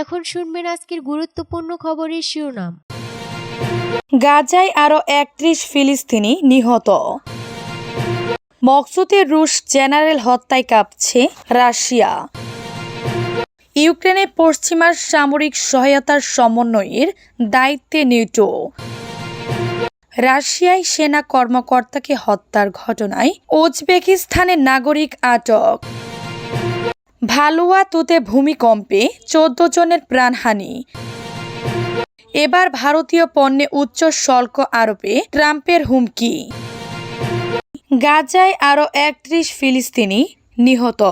এখন শুনবেন আজকের গুরুত্বপূর্ণ খবরের শিরোনাম। গাজায় আরও একত্রিশ ফিলিস্তিনি নিহত। মকসুদের রুশ জেনারেল হত্যায় কাঁপছে রাশিয়া। ইউক্রেনে পশ্চিমার সামরিক সহায়তার সমন্বয়ের দায়িত্বে নেটো রাশিয়ায় সেনা কর্মকর্তাকে হত্যার ঘটনায় উজবেকিস্তানের নাগরিক আটক। ভালুয়াতুতে ভূমিকম্পে চোদ্দ জনের প্রাণহানি। এবার ভারতীয় পণ্যে উচ্চ শল্ক আরোপে ট্রাম্পের হুমকি। গাজায় আরও একত্রিশ ফিলিস্তিনি নিহত।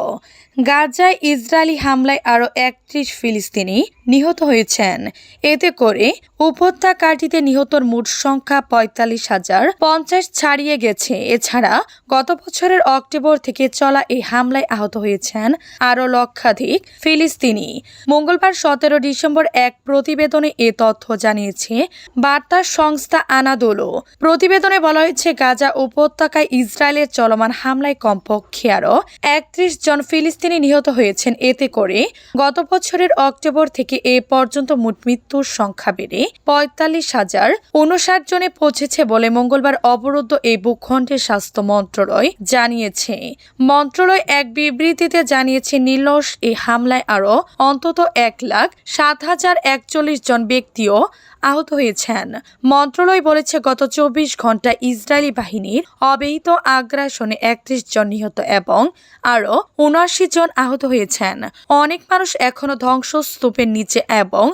গাজায় ইসরায়েলি হামলায় আরও একত্রিশ ফিলিস্তিনি নিহত হয়েছেন। এতে করে উপত্যকাটিতে নিহতর মোট সংখ্যা পঁয়তাল্লিশ হাজার পঞ্চাশ ছাড়িয়ে গেছে। এছাড়া গত বছরের অক্টোবর থেকে চলা এই হামলায় আহত হয়েছেন আরও লক্ষাধিক ফিলিস্তিনি। মঙ্গলবার সতেরো ডিসেম্বর এক প্রতিবেদনে এ তথ্য জানিয়েছে বার্তা সংস্থা আনাদোলো। প্রতিবেদনে বলা হয়েছে, গাজা উপত্যকায় ইসরায়েলের চলমান হামলায় কমপক্ষে আরও একত্রিশ জন ফিলিস্তিনি নিহত হয়েছেন। এতে করে গত বছরের অক্টোবর থেকে এ পর্যন্ত মোট মৃত্যুর সংখ্যা বেড়ে পঁয়তাল্লিশ হাজার উনষাট জনে পৌঁছেছে বলে মঙ্গলবার অবরুদ্ধ এই ভূখণ্ডের স্বাস্থ্য মন্ত্রণালয় জানিয়েছে। মন্ত্রণালয় এক বিবৃতিতে জানিয়েছে নির্লস এই হামলায় আরও অন্তত এক লাখ সাত হাজার একচল্লিশ জন ব্যক্তিও আহত হয়েছেন। মন্ত্রণালয় বলেছে, গত চব্বিশ ঘণ্টা ইসরায়েলি বাহিনীর অব্যাহত আগ্রাসনে একত্রিশ জন নিহত এবং আরও উনআশি জন আহত হয়েছেন। অনেক মানুষ এখনও ধ্বংসস্তূপের নিচে এবং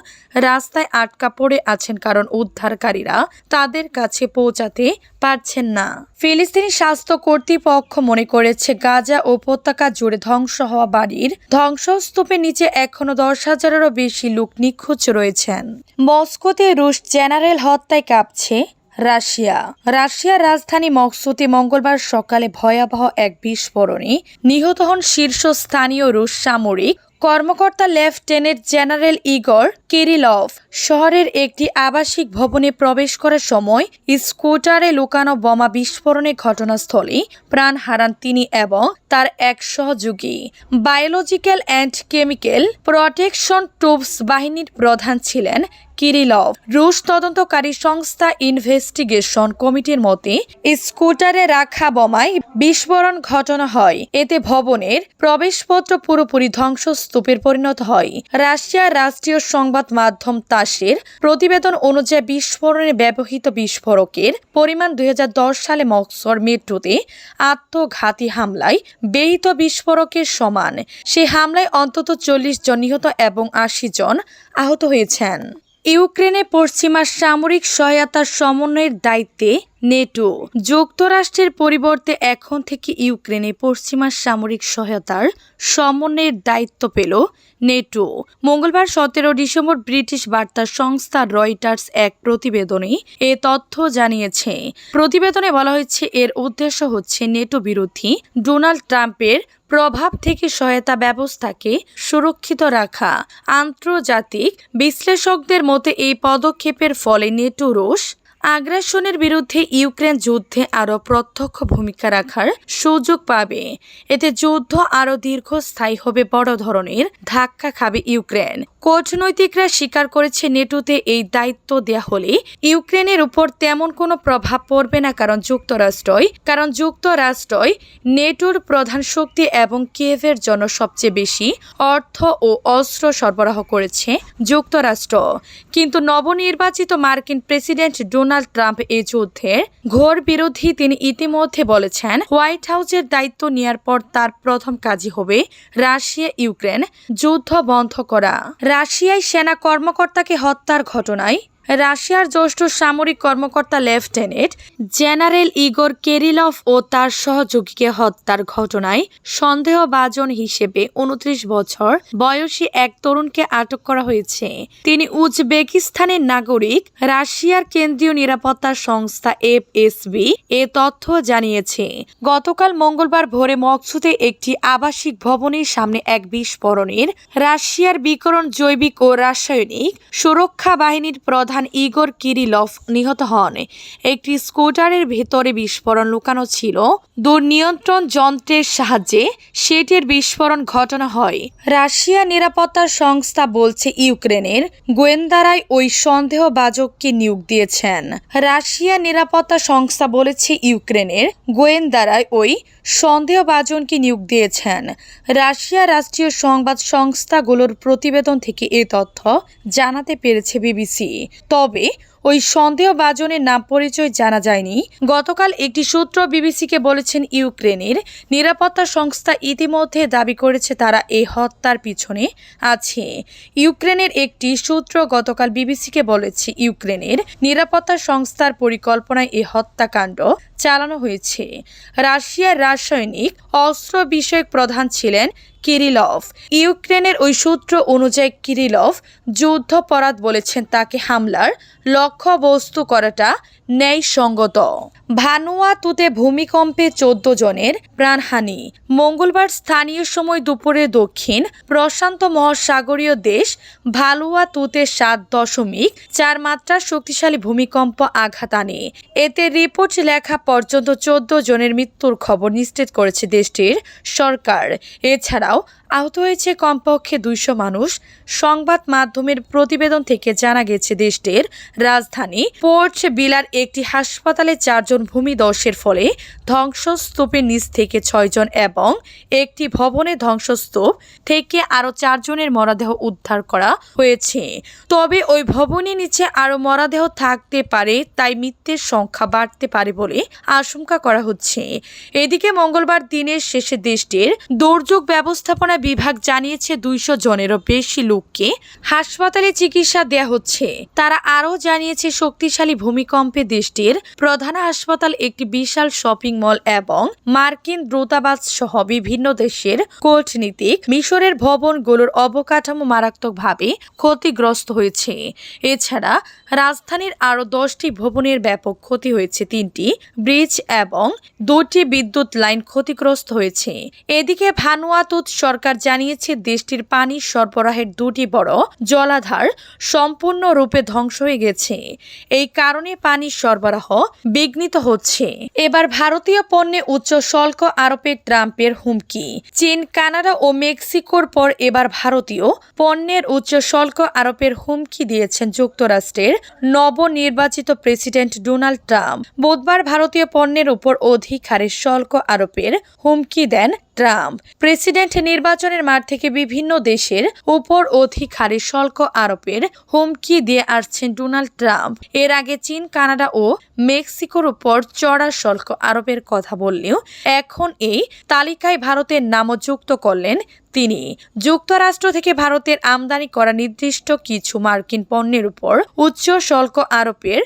রাস্তায় আটকা পড়ে আছেন কারণ উদ্ধারকারীরা তাদের কাছে পৌঁছাতে পারছেন না। ফিলিস্তিনি স্বাস্থ্য কর্তৃপক্ষ মনে করেছে, গাজা উপত্যকা জুড়ে ধ্বংস হওয়া বাড়ির ধ্বংসস্তূপের নিচে এখনও দশ হাজারেরও বেশি লোক নিখোঁজ রয়েছেন। মস্কোতে রুশ জেনারেল হত্যায় কাঁপছে রাশিয়া। রাশিয়ার রাজধানী মস্কোতে মঙ্গলবার সকালে ভয়াবহ এক বিস্ফোরণে নিহত হন শীর্ষস্থানীয় রুশ সামরিক কর্মকর্তা লেফটেন্যান্ট জেনারেল ইগর কিরিলভ। শহরের একটি আবাসিক ভবনে প্রবেশ করার সময় স্কুটারে লুকানো বোমা বিস্ফোরণের ঘটনাস্থলে প্রাণ হারান তিনি এবং তার এক সহযোগী। Biological and chemical protection troops বাহিনীর প্রধান ছিলেন কিরিলভ। রুশ তদন্তকারী সংস্থা ইনভেস্টিগেশন কমিটির মতে, স্কুটারে রাখা বোমায় বিস্ফোরণ ঘটনা হয়। এতে ভবনের প্রবেশপত্র পুরোপুরি ধ্বংসস্তূপের পরিণত হয়। রাশিয়ার রাষ্ট্রীয় সংবাদ মাধ্যম তাসের প্রতিবেদন অনুযায়ী বিস্ফোরণে ব্যবহৃত বিস্ফোরকের পরিমাণ দুই হাজার দশ সালে মক্সর মেট্রোতে আত্মঘাতী হামলায় বেহিত বিস্ফোরকের সমান। সে হামলায় অন্তত চল্লিশ জন নিহত এবং আশি জন আহত হয়েছেন। ইউক্রেনে পশ্চিমা সামরিক সহায়তার সমন্বয়ের দায়িত্বে নেটো। যুক্তরাষ্ট্রের পরিবর্তে এখন থেকে ইউক্রেনে পশ্চিমা সামরিক সহায়তার সমন্বয়ের দায়িত্ব পেল নেটো। মঙ্গলবার সতেরো ডিসেম্বর ব্রিটিশ বার্তা সংস্থা রয়টার্স এক প্রতিবেদনে এ তথ্য জানিয়েছে। প্রতিবেদনে বলা হয়েছে, এর উদ্দেশ্য হচ্ছে নেটো বিরোধী ডোনাল্ড ট্রাম্পের প্রভাব থেকে সহায়তা ব্যবস্থাকে সুরক্ষিত রাখা। আন্তর্জাতিক বিশ্লেষকদের মতে এই পদক্ষেপের ফলে নেটো রুশ আগ্রাসনের বিরুদ্ধে ইউক্রেন যুদ্ধে আরও প্রত্যক্ষ ভূমিকা রাখার সুযোগ পাবে। এতে যুদ্ধ আরও দীর্ঘস্থায়ী হবে বড় ধরনের ধাক্কা খাবে ইউক্রেন। কূটনৈতিকরা স্বীকার করেছে নেটোতে এই দায়িত্ব দেয়া হলে ইউক্রেনের উপর তেমন কোনো প্রভাব পড়বে না কারণ যুক্তরাষ্ট্রই কারণ যুক্তরাষ্ট্রই নেটোর প্রধান শক্তি এবং কিয়েভের জন্য সবচেয়ে বেশি অর্থ ও অস্ত্র সরবরাহ করেছে যুক্তরাষ্ট্র। কিন্তু নবনির্বাচিত মার্কিন প্রেসিডেন্ট ডোনাল্ড ট্রাম্প এই যুদ্ধের ঘোর বিরোধী তিনি ইতিমধ্যে বলেছেন, হোয়াইট হাউসের দায়িত্ব নেওয়ার পর তার প্রথম কাজই হবে রাশিয়া ইউক্রেন যুদ্ধ বন্ধ করা। রাশিয়ায় সেনা কর্মকর্তাকে হত্যার ঘটনায় রাশিয়ার জ্যেষ্ঠ সামরিক কর্মকর্তা লেফটেন্যান্ট জেনারেল ইগর কেরিলভ ও তার সহযোগীকে হত্যার ঘটনায় সন্দেহভাজন হিসেবে উনত্রিশ বছর বয়সী এক তরুণকে আটক করা হয়েছে। তিনি উজবেকিস্তানের নাগরিক, রাশিয়ার কেন্দ্রীয় নিরাপত্তা সংস্থা এফএসবি এ তথ্য জানিয়েছে। গতকাল মঙ্গলবার ভোরে মকসুদে একটি আবাসিক ভবনের সামনে এক বিস্ফোরণের রাশিয়ার বিকরণ জৈবিক ও রাসায়নিক সুরক্ষা বাহিনীর প্রধান প্রধান ইগোর কিরিলফ নিহত হন। একটি স্কুটারের ভেতরে বিস্ফোরণ লুকানো ছিল। দুর্নিয়ন্ত্রণ যন্ত্রের সাহায্যে সেটির বিস্ফোরণ ঘটানো হয়। রাশিয়া নিরাপত্তা সংস্থা বলছে ইউক্রেনের গোয়েন্দারাই ওই সন্দেহবাজককে নিয়োগ দিয়েছেন। রাশিয়া নিরাপত্তা সংস্থা বলেছে ইউক্রেনের গোয়েন্দারাই ওই সন্দেহভাজনকে নিয়োগ দিয়েছেন। রাশিয়া রাষ্ট্রীয় সংবাদ সংস্থাগুলোর প্রতিবেদন থেকে এ তথ্য জানাতে পেরেছে বিবিসি। তবে ওই সন্দেহভাজনের নাম পরিচয় জানা যায়নি। গতকাল একটি সূত্র বিবিসিকে বলেছেন, ইউক্রেনের নিরাপত্তা সংস্থা ইতিমধ্যে দাবি করেছে তারা এই হত্যার পিছনে আছে। ইউক্রেনের একটি সূত্র গতকাল বিবিসিকে বলেছে, ইউক্রেনের নিরাপত্তা সংস্থার পরিকল্পনায় এই হত্যাকাণ্ড চালানো হয়েছে। রাশিয়ার রাসায়নিক অস্ত্র বিষয়ক প্রধান ছিলেন কিরিলভ। ইউক্রেনের ওই সূত্র অনুযায়ী কিরিলভ যুদ্ধপরাধ বলেছেন তাকে হামলার লক্ষ্যবস্তু করাটা ন্যায়সঙ্গত। ভানুয়াতুতে ভূমিকম্পে চোদ্দ জনের প্রাণহানি। মঙ্গলবার স্থানীয় সময় দুপুরে দক্ষিণ প্রশান্ত মহাসাগরীয় দেশ ভালুয়াতুতে সাত দশমিক চার মাত্রার শক্তিশালী ভূমিকম্প আঘাত আনে। এতে রিপোর্ট লেখা পর্যন্ত চোদ্দ জনের মৃত্যুর খবর নিশ্চিত করেছে দেশটির সরকার। well আহত হয়েছে কমপক্ষে দুইশো মানুষ। সংবাদ মাধ্যমের প্রতিবেদন থেকে জানা গেছে, দেশটির রাজধানী পোর্ট বিলার একটি হাসপাতালে চারজন ভূমিদর্শের ফলে ধ্বংসস্তূপের নিচ থেকে ছয়জন এবং একটি ভবনে ধ্বংসস্তূপ থেকে আরও চারজনের মরদেহ উদ্ধার করা হয়েছে। তবে ওই ভবনের নিচে আরও মরদেহ থাকতে পারে, তাই মৃত্যুর সংখ্যা বাড়তে পারে বলে আশঙ্কা করা হচ্ছে। এদিকে মঙ্গলবার দিনের শেষে দেশটির দুর্যোগ ব্যবস্থাপনা বিভাগ জানিয়েছে দুইশো জনেরও বেশি লোককে হাসপাতালে চিকিৎসা দেয়া হচ্ছে। তারা আরও জানিয়েছে, শক্তিশালী ভূমিকম্পে দেশটির প্রধান হাসপাতাল একটি বিশাল শপিং মল এবং মার্কিন দূতাবাস সহ বিভিন্ন দেশের কূটনীতিক মিশরের ভবনগুলোর অবকাঠামো মারাত্মকভাবে ক্ষতিগ্রস্ত হয়েছে। এছাড়া রাজধানীর আরও দশটি ভবনের ব্যাপক ক্ষতি হয়েছে, তিনটি ব্রিজ এবং দুটি বিদ্যুৎ লাইন ক্ষতিগ্রস্ত হয়েছে। এদিকে ভানুয়াতুত সরকার জানিয়েছে দেশটির পানি সরবরাহের দুটি বড় জলাধার সম্পূর্ণরূপে ধ্বংস হয়ে গেছে। এই কারণে পানি সরবরাহ বিঘ্নিত হচ্ছে। এবার ভারতীয় পণ্যে উচ্চ শুল্ক আরোপে ট্রাম্পের হুমকি। চীন, কানাডা ও মেক্সিকোর পর এবার ভারতীয় পণ্যের উচ্চ শুল্ক আরোপের হুমকি দিয়েছেন যুক্তরাষ্ট্রের নবনির্বাচিত প্রেসিডেন্ট ডোনাল্ড ট্রাম্প। বুধবার ভারতীয় পণ্যের উপর অধিক হারে শুল্ক আরোপের হুমকি দেন ট্রাম্প। প্রেসিডেন্ট নির্বাচনের মাঠ থেকে বিভিন্ন দেশের উপর অধিক হারে শুল্ক আরোপের হুমকি দিয়ে আসছেন ডোনাল্ড ট্রাম্প। এর আগে চীন, কানাডা ও মেক্সিকোর উপর চড়া শুল্ক আরোপের কথা বললেও এখন এই তালিকায় ভারতের নামও যুক্ত করলেন তিনি। যুক্তরাষ্ট্র থেকে ভারতের আমদানি করা নির্দিষ্ট কিছু মার্কিন পণ্যের উপর উচ্চ শুল্ক আরোপের